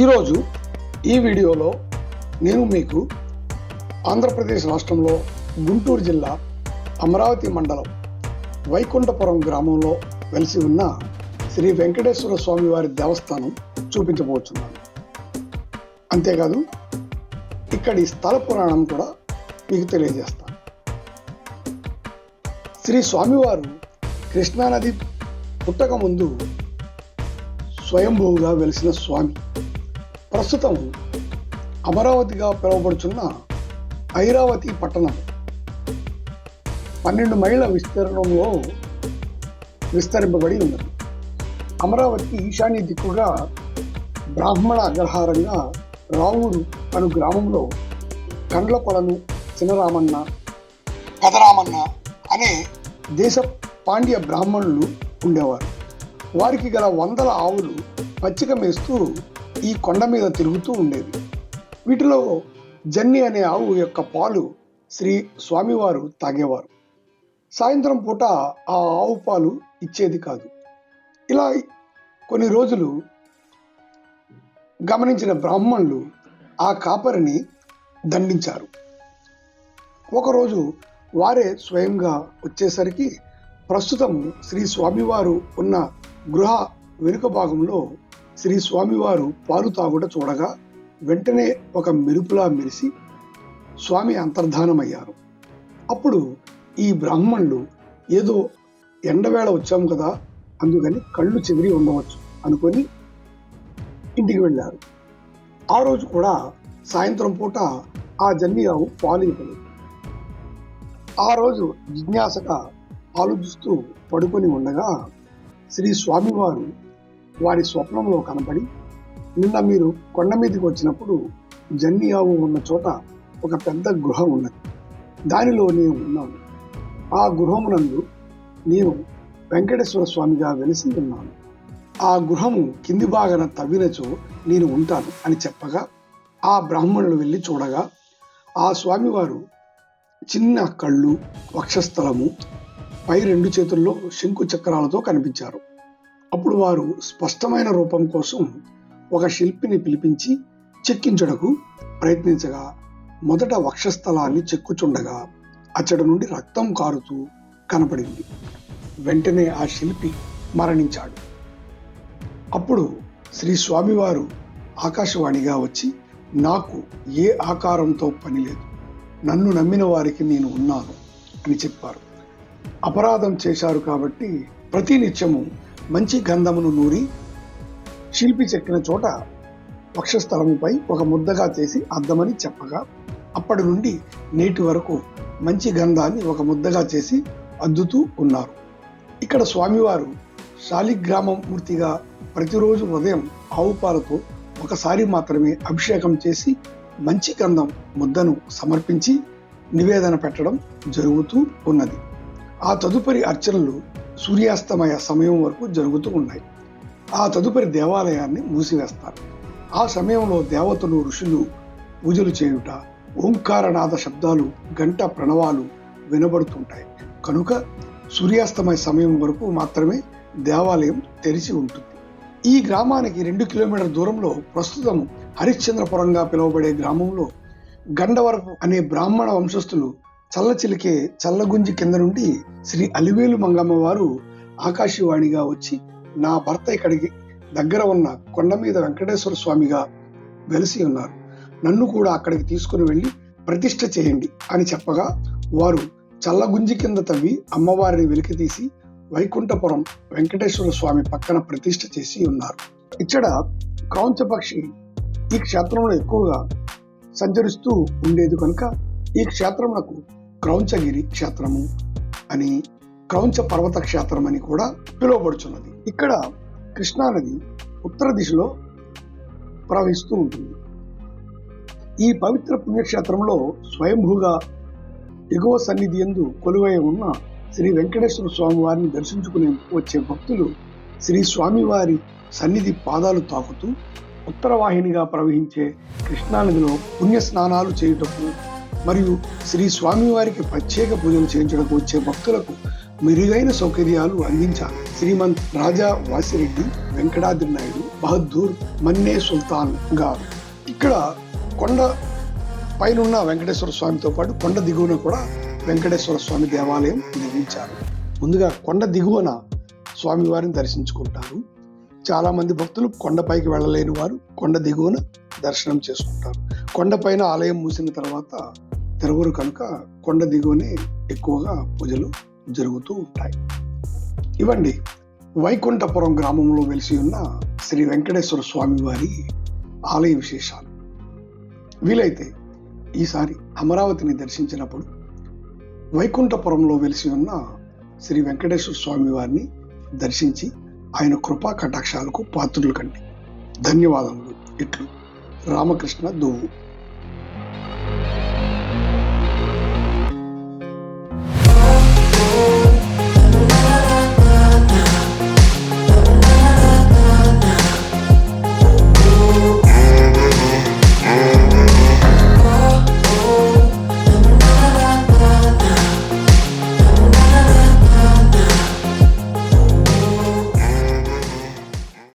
ఈరోజు ఈ వీడియోలో నేను మీకు ఆంధ్రప్రదేశ్ రాష్ట్రంలో గుంటూరు జిల్లా అమరావతి మండలం వైకుంఠపురం గ్రామంలో వెలిసి ఉన్న శ్రీ వెంకటేశ్వర స్వామివారి దేవస్థానం చూపించబోతున్నాను అంతేకాదు ఇక్కడి స్థల పురాణం కూడా మీకు తెలియజేస్తాను. శ్రీ స్వామివారు కృష్ణానది పుట్టక ముందు స్వయంభూగా వెలిసిన స్వామి. ప్రస్తుతం అమరావతిగా పిలువబడుచున్న ఐరావతి పట్టణం పన్నెండు మైళ్ళ విస్తీర్ణంలో విస్తరింపబడి ఉన్నది. అమరావతి ఈశాన్య దిక్కుగా బ్రాహ్మణ అగ్రహారంగా రావుడు అను గ్రామంలో కండ్లకొలను చినరామన్న పెదరామన్న అనే దేశ పాండ్య బ్రాహ్మణులు ఉండేవారు. వారికి గల వందల ఆవులు పచ్చిక మేస్తూ ఈ కొండ మీద తిరుగుతూ ఉండేది. వీటిలో జన్ని అనే ఆవు యొక్క పాలు శ్రీ స్వామివారు తాగేవారు. సాయంత్రం పూట ఆ ఆవు పాలు ఇచ్చేది కాదు. ఇలా కొన్ని రోజులు గమనించిన బ్రాహ్మణులు ఆ కాపరిని దండించారు. ఒకరోజు వారే స్వయంగా వచ్చేసరికి ప్రస్తుతం శ్రీ స్వామివారు ఉన్న గృహ వెనుక భాగంలో శ్రీ స్వామివారు పాలు తాగుట చూడగా వెంటనే ఒక మెరుపులా మెరిసి స్వామి అంతర్ధానమయ్యారు. అప్పుడు ఈ బ్రాహ్మణులు ఏదో ఎండవేళ వచ్చాము కదా అందుకని కళ్ళు చెదిరి ఉండవచ్చు అనుకొని ఇంటికి వెళ్ళారు. ఆ రోజు కూడా సాయంత్రం పూట ఆ జన్మియావు పాలు ఇవ్వలేదు. ఆ రోజు జిజ్ఞాసగా ఆలోచిస్తూ పడుకొని ఉండగా శ్రీ స్వామివారు వారి స్వప్నంలో కనబడి నిన్న మీరు కొండ మీదకి వచ్చినప్పుడు జన్మియావు ఉన్న చోట ఒక పెద్ద గృహం ఉన్నది. దానిలో నేను ఉన్నాను ఆ గృహమునందు నేను వెంకటేశ్వర స్వామిగా వెలిసి ఉన్నాను ఆ గృహము కింది భాగన తవ్వినచో నేను ఉంటాను అని చెప్పగా ఆ బ్రాహ్మణులు వెళ్ళి చూడగా ఆ స్వామివారు చిన్న కళ్ళు వక్షస్థలము పై రెండు చేతుల్లో శంకు చక్రాలతో కనిపించారు. అప్పుడు వారు స్పష్టమైన రూపం కోసం ఒక శిల్పిని పిలిపించి చెక్కించుటకు ప్రయత్నించగా మొదట వక్షస్థలాన్ని చెక్కుచుండగా అచ్చడి నుండి రక్తం కారుతూ కనపడింది. వెంటనే ఆ శిల్పి మరణించాడు. అప్పుడు శ్రీ స్వామివారు ఆకాశవాణిగా వచ్చి నాకు ఏ ఆకారంతో పని లేదు. నన్ను నమ్మిన వారికి నేను ఉన్నాను అని చెప్పారు. అపరాధం చేశారు కాబట్టి ప్రతి నిత్యము మంచి గంధమును నూరి శిల్పి చెక్కిన చోట వక్షస్థలముపై ఒక ముద్దగా చేసి అద్దమని చెప్పగా అప్పటి నుండి నేటి వరకు మంచి గంధాన్ని ఒక ముద్దగా చేసి అద్దుతూ ఉన్నారు. ఇక్కడ స్వామివారు శాలిగ్రామం మూర్తిగా ప్రతిరోజు ఉదయం ఆవు పాలతో ఒకసారి మాత్రమే అభిషేకం చేసి మంచి గంధం ముద్దను సమర్పించి నివేదన పెట్టడం జరుగుతూ ఉన్నది. ఆ తదుపరి అర్చనలు సూర్యాస్తమయ సమయం వరకు జరుగుతూ ఉన్నాయి. ఆ తదుపరి దేవాలయాన్ని మూసివేస్తారు. ఆ సమయంలో దేవతలు ఋషులు పూజలు చేయుట ఓంకారనాథ శబ్దాలు గంట ప్రణవాలు వినబడుతుంటాయి. కనుక సూర్యాస్తమయ సమయం వరకు మాత్రమే దేవాలయం తెరిచి ఉంటుంది. ఈ గ్రామానికి రెండు కిలోమీటర్ దూరంలో ప్రస్తుతం హరిశ్చంద్రపురంగా పిలువబడే గ్రామంలో గండవరపు అనే బ్రాహ్మణ వంశస్థులు చల్లచిలికే చల్లగుంజి కింద నుండి శ్రీ అలివేలు మంగమ్మ వారు ఆకాశవాణిగా వచ్చి నా భర్త ఇక్కడికి దగ్గర ఉన్న కొండ మీద వెంకటేశ్వర స్వామిగా వెలిసి ఉన్నారు. నన్ను కూడా అక్కడికి తీసుకుని వెళ్ళి ప్రతిష్ఠ చేయండి అని చెప్పగా వారు చల్లగుంజి కింద తవ్వి అమ్మవారిని వెలికితీసి వైకుంఠపురం వెంకటేశ్వర స్వామి పక్కన ప్రతిష్ఠ చేసి ఉన్నారు. ఇక్కడ కాంచపక్షి ఈ క్షేత్రంలో ఎక్కువగా సంచరిస్తూ ఉండేది కనుక ఈ క్షేత్రమునకు క్రౌంచగిరి క్షేత్రము అని క్రౌంచ పర్వత క్షేత్రం అని కూడా పిలువబడుచున్నది. ఇక్కడ కృష్ణానది ఉత్తర దిశలో ప్రవహిస్తూ ఉంటుంది. ఈ పవిత్ర పుణ్యక్షేత్రంలో స్వయంభూగా ఎగువ సన్నిధి ఎందు కొలువై ఉన్న శ్రీ వెంకటేశ్వర స్వామి వారిని దర్శించుకునే వచ్చే భక్తులు శ్రీ స్వామివారి సన్నిధి పాదాలు తాకుతూ ఉత్తరవాహినిగా ప్రవహించే కృష్ణానదిలో పుణ్య స్నానాలు చేయుటకు మరియు శ్రీ స్వామివారికి ప్రత్యేక పూజలు చేయించడానికి వచ్చే భక్తులకు మెరుగైన సౌకర్యాలు అందించారు శ్రీమంత్ రాజా వాసిరెడ్డి వెంకటాద్రి నాయుడు బహదూర్ మన్నే సుల్తాన్ గారు. ఇక్కడ కొండ పైనున్న వెంకటేశ్వర స్వామితో పాటు కొండ దిగువన కూడా వెంకటేశ్వర స్వామి దేవాలయం నిర్మించారు. ముందుగా కొండ దిగువన స్వామివారిని దర్శించుకుంటారు. చాలామంది భక్తులు కొండపైకి వెళ్ళలేని వారు కొండ దిగువన దర్శనం చేసుకుంటారు. కొండపైన ఆలయం మూసిన తర్వాత తెరవరు కనుక కొండ దిగువనే ఎక్కువగా పూజలు జరుగుతూ ఉంటాయి. ఇవండి వైకుంఠపురం గ్రామంలో వెలిసి ఉన్న శ్రీ వెంకటేశ్వర స్వామి వారి ఆలయ విశేషాలు. వీలైతే ఈసారి అమరావతిని దర్శించినప్పుడు వైకుంఠపురంలో వెలిసి ఉన్న శ్రీ వెంకటేశ్వర స్వామి వారిని దర్శించి ఆయన కృపా కటాక్షాలకు పాత్రులు కండి. ధన్యవాదములు. ఇట్లు రామకృష్ణ దువ్వు.